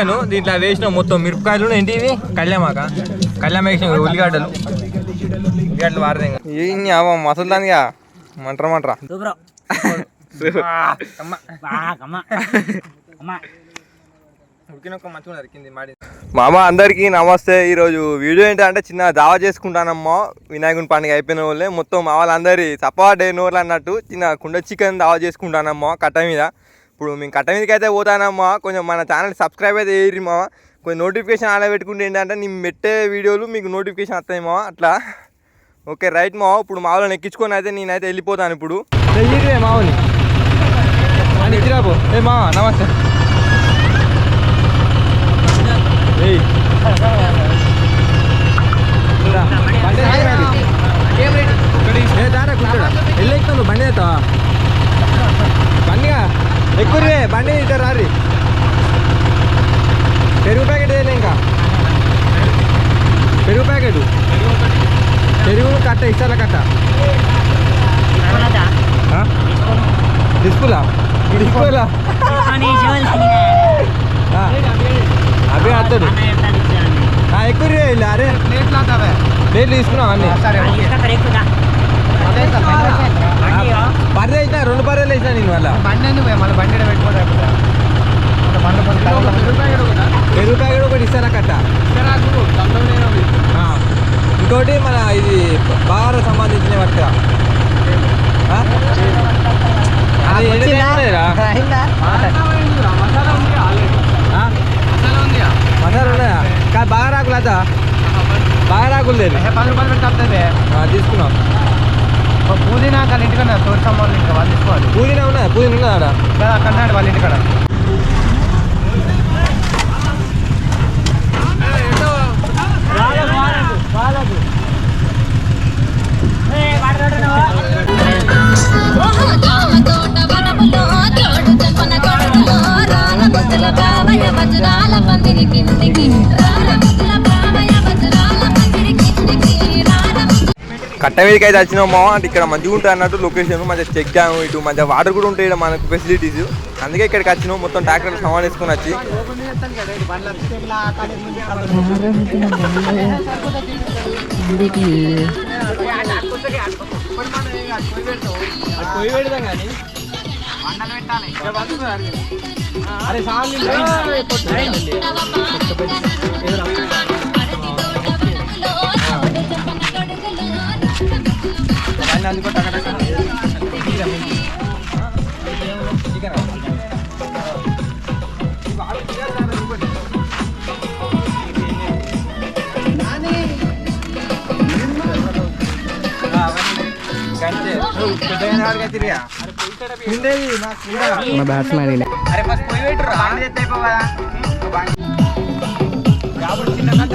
Chicken దీంట్లో వేసిన మొత్తం మిరపకాయలు ఏంటి ఇవి? కళ్యామాక? కళ్యామ వేసిన ఉల్లిగడ్డలు ఉల్లిగడ్డలు వారదే మసలు దానిగా మంటరా మంటరా? మామ అందరికీ నమస్తే. ఈరోజు వీడియో ఏంటంటే చిన్న దావా చేసుకుంటానమ్మా. వినాయకుని పండుగ అయిపోయిన వాళ్ళే. మొత్తం మా వాళ్ళందరి చప్పవాడే నోర్లు అన్నట్టు చిన్న కుండ చికెన్ దావా చేసుకుంటానమ్మా కట్ట మీద. ఇప్పుడు మేము కట్ట మీదకి అయితే పోతానమ్మా. కొంచెం మన ఛానల్ సబ్స్క్రైబ్ అయితే వేయరు మామ కొంచెం నోటిఫికేషన్ అలా పెట్టుకుంటే ఏంటంటే నేను పెట్టే వీడియోలు మీకు నోటిఫికేషన్ వస్తాయి మామ అట్లా. ఓకే రైట్ మావ. ఇప్పుడు మా వాళ్ళని ఎక్కించుకొని అయితే నేనైతే వెళ్ళిపోతాను ఇప్పుడు. మావని. ఏ మావ నమస్తే. బండి ఎల్లు ఎక్కుతావు బండి బండిగా ఎక్కువే బండి ఇట్లా రారి పెరుగు ప్యాకెట్ వేయలే ఇంకా. పెరుగు ప్యాకెట్. పెరుగు కట్ట ఇస్తారా కట్ట? డిస్కులా? ఆ. అవే అత్తడు. ఎక్కువ అరే. ప్లేట్లు తీసుకున్నాం అన్ని? పర్రే వేసినా రెండు పర్రెలు వేసినా నేను మళ్ళా? పెరుగు ప్యాకెట్ ఒకటి ఇస్తారా కట్ట. ఇంకోటి మన ఇది బాగా సంబంధించిన పట్టుక? మసాలా ఉన్నాయా కాదు బాగా రాకులు అదా బాగా రాకులు లేదు తీసుకున్నాం. పుదీనా కానీ ఇంటికన్నా తోడుతాం వాళ్ళు ఇంకా వాళ్ళు తీసుకోవాలి. పూదినా ఉన్నదా పూదిన ఉన్నదా ఆడ? లేదా అక్కడ నాడు వాళ్ళ ఇంటికాడ. ఓహో జామ తోట వనములో జోడు చెప్పన గొడుగులో రాల పందిరి కిందికి కట్ట మీదకి అయితే వచ్చినామో అంటే ఇక్కడ మంచిగా ఉంటుంది అన్నట్టు లొకేషన్ మంచిగా చెక్ డ్యామ్ ఇటు మంచిగా వాటర్ కూడా ఉంటాయి మనకు ఫెసిలిటీస్ అందుకే ఇక్కడికి వచ్చినాం మొత్తం ట్రాక్టర్ సామాన్ వేసుకొని వచ్చి అరే ఫస్ట్ పోయి పెట్టురా బండి తెస్తే అయిపో కదా. కాబట్టి చిన్న కంట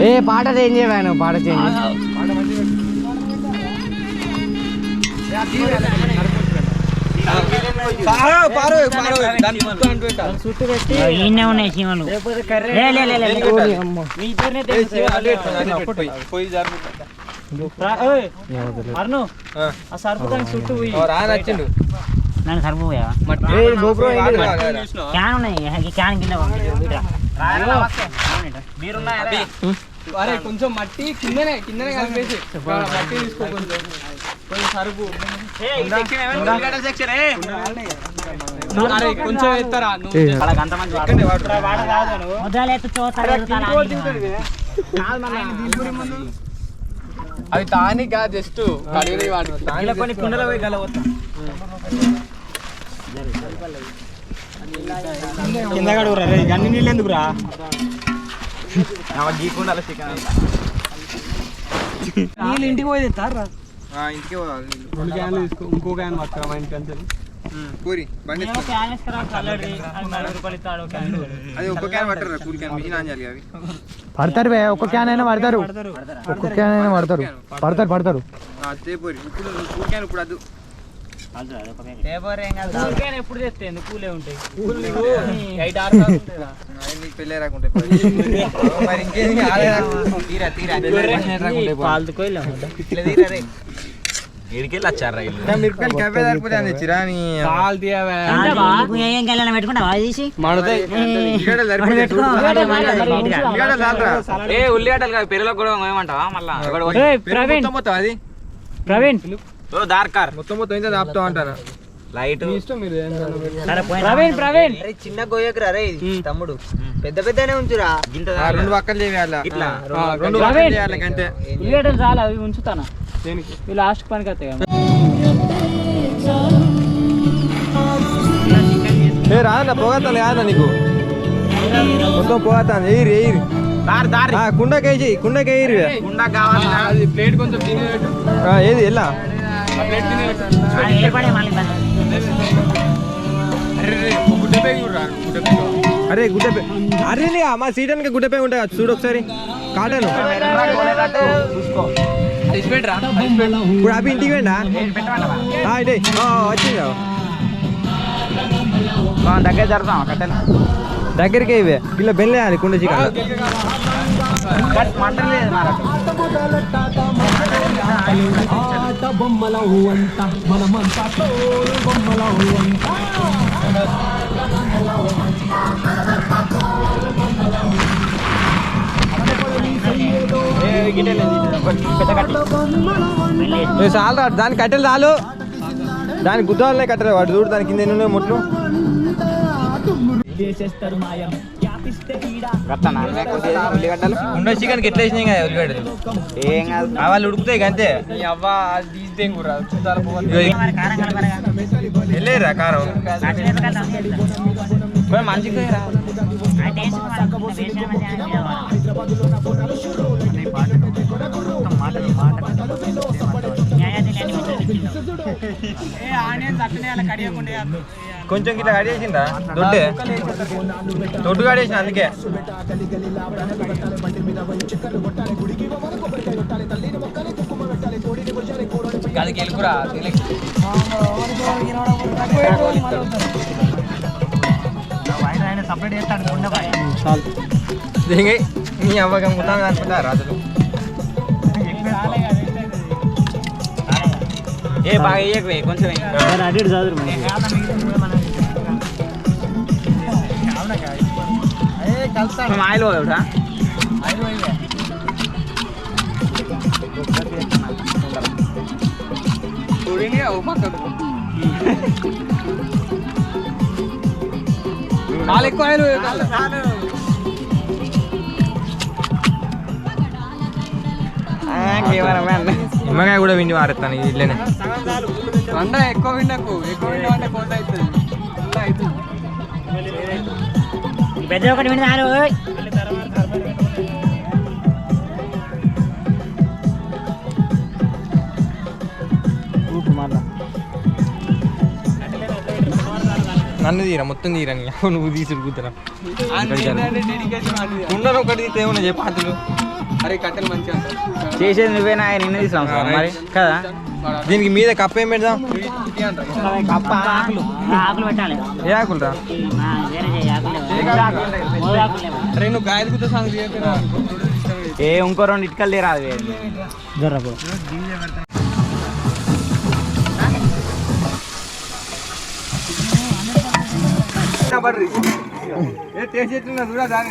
ఏ పాట చేంజ్ చేయను పాట చేంజ్ ఈయనే ఉన్నాయి సీమలు మీ ఇద్దరినే ఆ చుట్టూ పోయి. నన్ను క్యాన్ ఉన్నాయి క్యాన్ కింద అరే కొంచెం మట్టి కిందనే కిందనే కలిపేసి మట్టి తీసుకో కొంచెం. కొంచెం సరుకు. అరే కొంచెం ఎత్తరా. అవి తానిక జస్ట్ కడిగి వాడు కొన్ని కుండలో పోయి గలవద్దు కింద కడుగురా రే అన్ని నీళ్ళు ఎందుకురా? నీళ్ళు ఇంటికి పోయి తెస్తారా ఇంటికి పోవాలి రెండు క్యాన్లు తీసుకో ఇంకో క్యాన్ పట్టుకురా మా ఇంటికి అంతే పూరి బండి అది క్యాన్ అది ఒక్క క్యాన్ పట్టరు కూల్ క్యాన్ మిషన్ ఆన్ చేయాలి అవి. పడతారు ఒక్క క్యాన్ అయినా పడతారు. ఒక్క క్యాన్ అయినా పడతారు. పడతారు పడతారు. అదే పూరి. ఇప్పుడు కూల్ క్యాన్ ఇప్పుడు ఎప్పుడు తెస్తే? కూలే ఉంటాయి? నీకు పెళ్ళే రాకుంటే మరి ఇంకేం తీరా తీరా. పాలతో మిరపకాయలు కవ్వే సరిపోతే అని తెచ్చిరా నీ కాల్ తీయవే ఏం కళ్యాణం పెట్టుకుంటావా? తీసి. ఉల్లిగడ్డలు కాదు పెరుగులో కూడా ఏమంటావా? మళ్ళా ప్రవీణ్. మొత్తం మొత్తం అది? ప్రవీణ్. దార్కార్. మొత్తం మొత్తం ఇంత ఆపుతాం అంటాను? లైట్. ప్రవీణ్ ప్రవీణ్. చిన్న గోయకురా రే తమ్ముడు. పెద్ద పెద్దనే ఉంచురా. రెండు పక్కలు చేయాలి? ఇట్లా. రెండు. పక్కలు చేయాలి. అంతే ఉల్లిగడ్డలు చాలా అవి ఉంచుతానా? ఈ లాస్ట్ పనికి వస్తాయి కదా ఏ రాదన్న పోగొత్తాను కాదన్న నీకు? మొత్తం పోగొత్తాను ఎయిరి ఎయిరి దారి దారి. కుండకేసి కుండకేయిరి గుండా కావాలి అది ప్లేట్ కొంచెం ఏది ఎలా అరే గుడ్డ అరే గుడ్డపే అరే లే, మా సీటానికి గుడ్డపే ఉంటాయి చూడు ఒకసారి. కాటన్. ఇప్పుడు అవి ఇంటికి వెండా ఇటే వచ్చిందా దగ్గర జరుగుతాం కట్టెలు దగ్గరికి ఇవే. ఇలా బెల్లేయాలి కుండ చికెన్ మటన్ లేదు మరి చాలు దాని కట్టెలు చాలు. దాని గుద్దాలనే కట్టెలు వాడు. చూడు దాని కింద ఎన్ని ఉన్నాయి ముట్లు ఉల్లిగడ్డలు ఉండ చికెన్కి ఎట్లా వేసినాయి కదా ఉల్లిగడ్డలు? ఏం కాదు. వాళ్ళు ఉడుకుతాయి అంతే నీ అవ్వ తీస్తే. వెళ్ళేరా కారం. మంచిగా రా ఆ టేస్ట్ మనకు వేసిన మధ్య ఆయన మీద వాడాలి. న్యాయాధీశులు అన్ని మంచిగా తెచ్చిండు. కొంచెం ఇట్లా కడిగేసిందా దొడ్డే దొడ్డు కడిగేసిన అందుకే అది గెలుకురా దిగి నీ అవ్వకం కుతాను అనుకుంటా రాజులు ఏ బాగా వేయకు కొంచెం వేయి. అటు ఇటు చదువు మరి. కొంచెం ఆయిల్ పోయా చూడండి ఓ పక్కకు చాలా ఎక్కువ ఆయిల్ పోయకాలి. నిమ్మకాయ కూడా విండి వారెత్తాను ఇట్లనే వండ ఎక్కువ విండకు ఎక్కువ విండ అంటే కోత అవుతుంది ఫుల్ అవుతుంది పెద్ద ఒకటి ఓయ్. నన్ను తీరా మొత్తం తీరా నువ్వు తీసి ఉడుకుతారా డెడికేషన్ అది కుండను ఒకటి తీస్తే ఏమన్నా చెప్పాతులు అరే కట్టెలు మంచిగా చేసేది నువ్వేనా నిన్న తీసుకురాం మరి కదా? దీనికి మీద కప్ప ఏం పెడదాం? ఇది అంటారు కప్ప ఆకులు ఆ ఆకులు పెట్టాలి ఏ ఆకులు రా నువ్వు గాయలు ఏ ఇంకో రెండు ఇటుకలు తీరాదు జర్రపు ఏ టేస్ట్ చూడా దాని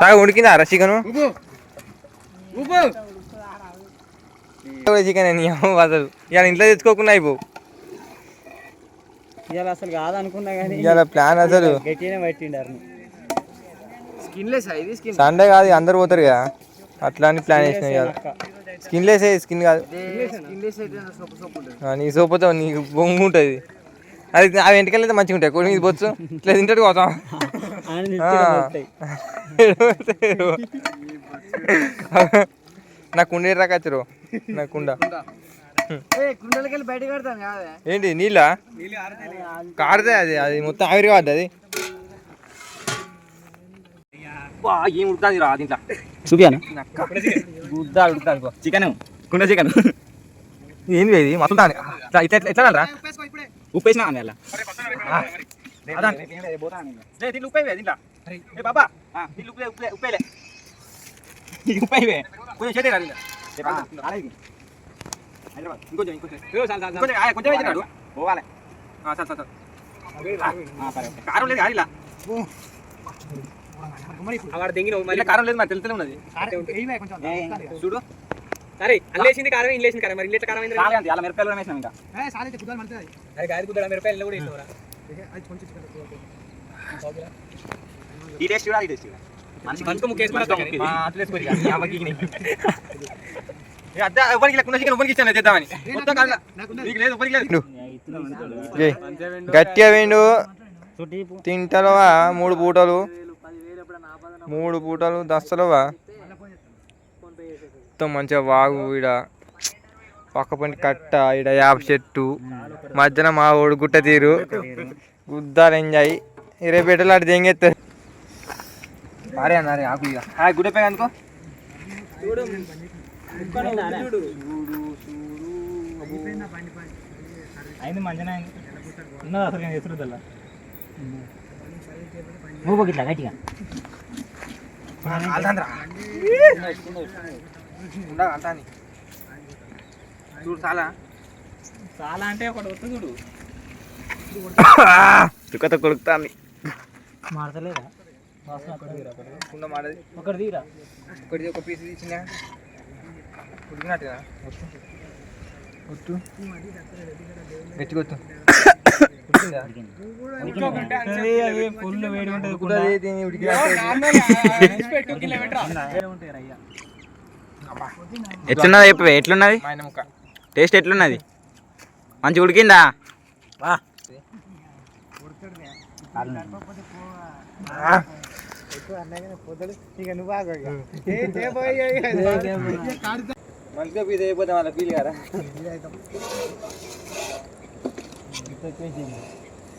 సగం ఉడికిందా రా చికెను? చికెన్ అని అసలు. ఇవాళ ఇంట్లో తెచ్చుకోకుండా అయిపో. ఇవాళ అసలు కాదనుకున్నా కానీ ఇవాళ ప్లాన్ అసలు. గట్టినే పట్టిండారు. స్కిన్లెస్ ఇది స్కిన్. సండే కాదు అందరు పోతారు కదా. అట్లా అని ప్లాన్ చేసిన ఇవాళ. స్కిన్ లేసే స్కిన్ కాదు. స్కిన్లెస్ నీ సోపుతో నీకు బొంగు ఉంటుంది. అది ఆ వెంటకలు అయితే మంచిగా ఉంటాయి. కొడి మీద బొచ్చు ఇట్లా తింటాడు కోసం నా కుండ రాకచ్చరు నా కుండ. ఏంటి నీళ్ళ? కారుదే అది. అది మొత్తం ఆవిరి కాదు అది. ఏం ఉడుతుంది రా దీంట్లో? చూపియాను? గుద్దా ఉడుతుంది చికెన్. కుండ చికెన్. ఏంది ఇది? మొత్తం ఇట్లా ఇట్లా ఎట్లా రా ఉప్పు వేసినా అని అలా దీంట్లో ఉప్పు దీంట్లో ఏ బాబా దీంట్లో ఉప్పు ఉప్పు ఉప్పేలే ఉప్పు అయిపోయి కొంచెం చేతే కాదు ఇంకొంచెం ఇంకొంచెం ఇంకొంచెం కొంచెం వేసినాడు పోవాలి లేదు ఇలా కారం లేదు మరి తెలుస్తూనే ఉన్నది చూడు సరే అల్లేసింది కారం ఇల్లేసింది కారం మరి ఇల్లేట కారం అయింది అలా మిరపకాయలు కూడా వేసినాం ఇంకా. అది కాదు కుదర మిరపకాయలు ఇల్లు కూడా ఈ టేస్ట్ కూడా ఈ టేస్ట్ కూడా లేకుండా చికెన్ ఇచ్చాను చేద్దామని నీకు లేదు లేదు. గట్టిగా తింటలవా? మూడు పూటలు. మూడు పూటలు దస్తలవా? మొత్తం మంచిగా వాగు ఈడ. పక్క పంటి కట్ట ఈడ యాప చెట్టు. మధ్యన మా ఓడు గుట్ట తీరు. గుద్దాలు ఎంజాయ్. ఇరవై పెట్టలు అటు దెంగెత్తారు. అరే అన్న అరే ఆకు ఇక ఆ గుడ్డ పై అనుకో అయింది మంచిగా అయింది. ఉన్నది అసలు నేను ఎసురు తెల్ల? నువ్వు ఇట్లా గట్టిగా. అంటాని చూడు చాలా. చాలా అంటే ఒకటి వస్తుంది చూడు. చుక్కతో కొడుకుతాంది. మాడతలేదా? కుండ మాడది. ఒకటి తీరా? ఒకటి ఒక పీస్ ఇచ్చిన ఉడికినట్టుగా. ఒట్టు. గట్టిగా ఒట్టు ఉడికిందా? ఫుల్ వేడి ఉంటుంది ఎట్లున్నది చెప్పు ఎట్లున్నది? టేస్ట్ ఎట్లున్నది? మంచి ఉడికిందా? మంచిగా అయిపోతే వాళ్ళ ఫీల్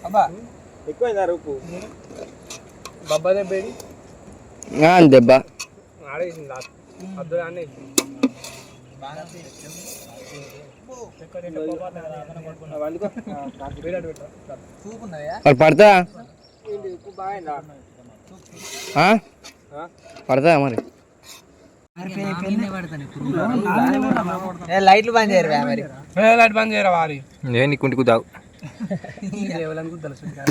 అబ్బా ఎక్కువైందా ఉప్పు దెబ్బేది దెబ్బ ఆడేసింది లాస్ట్. అద్దు అన్నీ వండుకో మరి పడతా? పడతా మరి. లైట్లు బంద్ చేయరు మరి? లైట్ బంద్ చేయరా వారి? నేను నీ కుంటికి దావు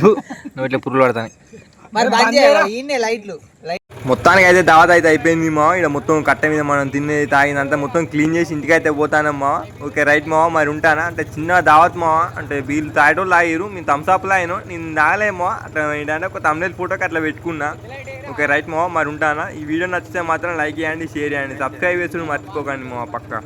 నువ్వు ఇట్లా పురుగులు పడతాను. మరి బంద్ చేయరా? ఈయనే లైట్లు. మొత్తానికి అయితే దావత్ అయితే అయిపోయింది మా. ఇక్కడ మొత్తం కట్ట మీద మనం తినేది తాగిందంతా మొత్తం క్లీన్ చేసి ఇంటికి అయితే పోతానమ్మా ఓకే రైట్ మావా మరి ఉంటానా? అంటే చిన్న దావత్ మావా అంటే వీళ్ళు తాగేటోళ్ళు తాగిరు మేము థమ్స్అప్ లాయను నేను తాగలేమో అట్లా ఏంటంటే ఒక తమిళ ఫోటోకి అట్లా పెట్టుకున్నా. ఓకే రైట్ మావా మరి ఉంటానా? ఈ వీడియో నచ్చితే మాత్రం లైక్ చేయండి షేర్ చేయండి. సబ్స్క్రైబ్ చేసుకుని మర్చిపోకండి మా పక్క.